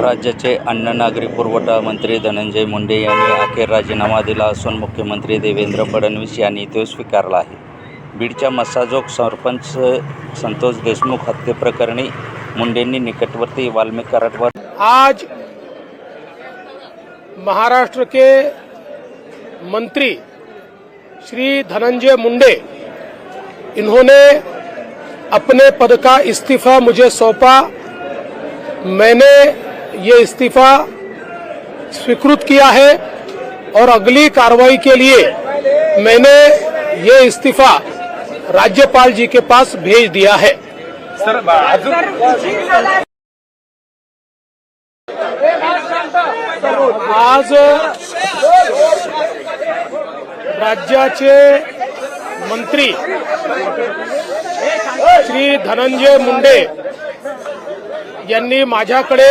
राज्याचे अन्न नागरी पुरवठा मंत्री धनंजय मुंडे यांनी अखेर राजीनामा दिला असून मुख्यमंत्री देवेंद्र फडणवीस यांनी तो स्वीकारला आहे. बीडच्या मसाजोग सरपंच संतोष देशमुख हत्येप्रकरणी मुंडेंनी निकटवर्ती वाल्मिक कराडवर आज महाराष्ट्र के मंत्री श्री धनंजय मुंडे इन्होंने अपने पद का इस्तीफा मुझे सौंपा। मैंने ये इस्तीफा स्वीकृत किया है और अगली कार्रवाई के लिए मैंने ये इस्तीफा राज्यपाल जी के पास भेज दिया है। सर आज राज्याचे मंत्री श्री धनंजय मुंडे यांनी माझ्याकडे